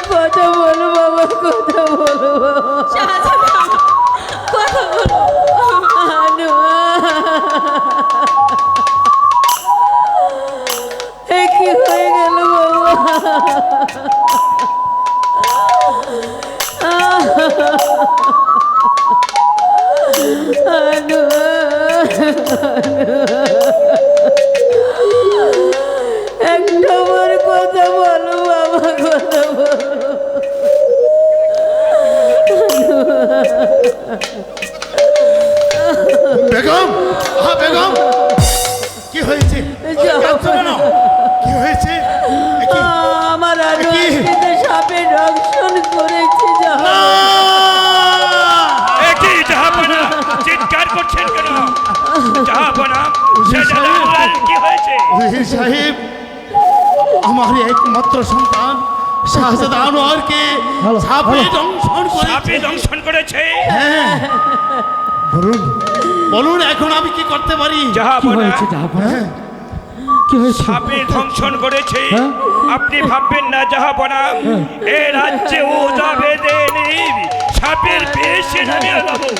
কথা বলো বাবা কথা বলো কথা বলো কি হয়ে গেল বাবা একটা চিৎকার করছেন কেন? কি হয়েছে? সাহেব আমার একমাত্র সন্তান শাহজাদা আনোয়ারকে সাপে দংশন সাপে করেছে দংশন করেছে? হ্যাঁ। বলুন। বলুন এখন আমি কি করতে পারি? জাহাপনা হ্যাঁ। সাপে করেছে। আপনি ভাববেন না জাহাপনা এ রাজ্যে ও যাবে সাপের দেবো।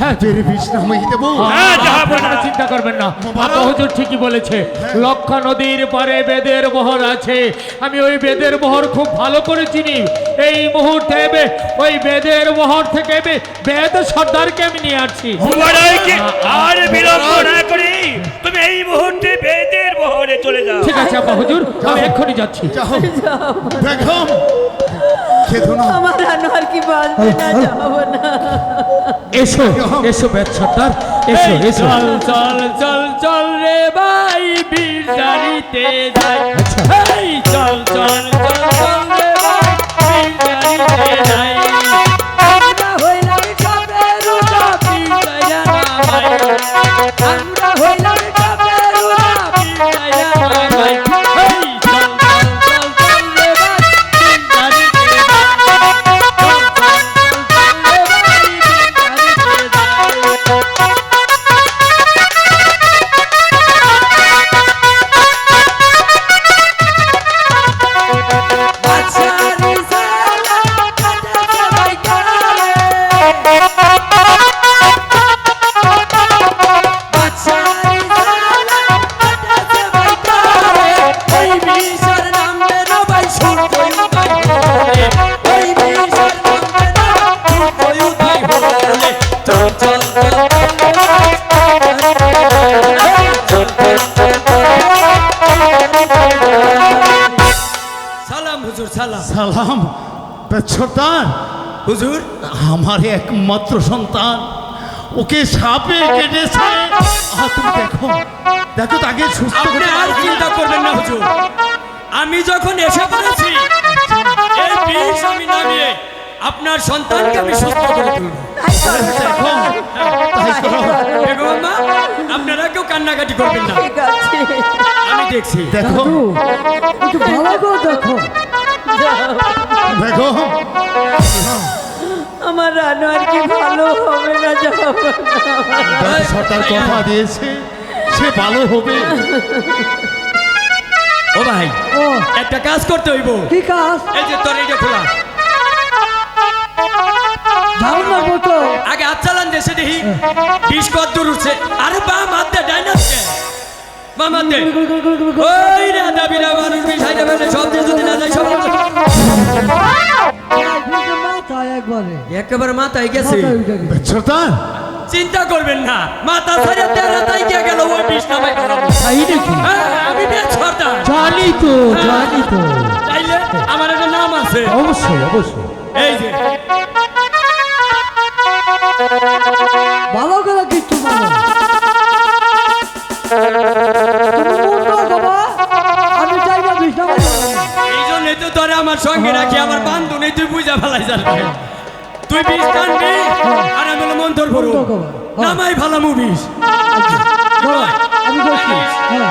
সাপের বিষ নামিয়ে দেবো হ্যাঁ জাহাপনা আপনারা চিন্তা করবেন না। হুজুর ঠিকই বলেছে লক্ষা নদীর পারে বেদের বহর আছে। আমি ওই বেদের মোহর খুব ভালো করে চিনি। এই মুহূর্তে বে- ওই বেদের মোহর থেকে বেদ সর্দারকে আমি নিয়ে আসছি। আর বিলম্ব না করে। তুমি এই মুহূর্তে বেদের বহরে চলে যাও। ঠিক আছে হুজুর আমি এক্ষুনি যাচ্ছি। বেগম খেদো না। আমার আনোয়ার কি বলতে না যাব না। এসো এসো বেদ সর্দার এসো এসো। চল চল চল চল রে ভাই বীর জানিতে যাই এই চল চল চল চল রে ভাই সালাম। সর্দার হুজুর। আমার একমাত্র সন্তান। ওকে সাপে কেটেছে। আহ, তুমি দেখো। দেখো তাকে সুস্থ করে আর চিন্তা করবেন না হুজুর। আমি যখন এসে পড়েছি এই বিষ আমি নামিয়ে আপনার সন্তানকে আমি সুস্থ করে তুলব। আপনারা কেউ কান্নাকাটি করবেন না। আমি দেখছি। দেখো। একটু দেখো। দেখো। আমার আনোয়ার কি ভালো হবে না যাব না। কথা দিয়েছে সে ভালো হবে। ও ভাই একটা কাজ করতে হইব। কি কাজ? এই যে তোর এইটা খোলা। যাও না আগে হাত চালান দেশে দেখি বিষ কত দূর উঠছে। আরে বা মারতে ডাইনাসকে বা মারতে ওই রে দাবিরা মানুষ সব দিয়ে যদি না যায় সব মাথায় একবারে একেবারে মাথায় গেছে। চিন্তা করবেন না মাথা ছেড়ে তেরা তাই কে গেল ওই বিষ নামাই তাই নাকি আমি বেশ জানি তো জানি তো। তাইলে আমার একটা নাম আছে। অবশ্যই অবশ্যই। এই যে। বুঝা ফেলাই যাবে তুই বিষ টানবি আর আমি হলো মন্তর ভরু। নামাই ভালো মুভিস। আমি হ্যাঁ।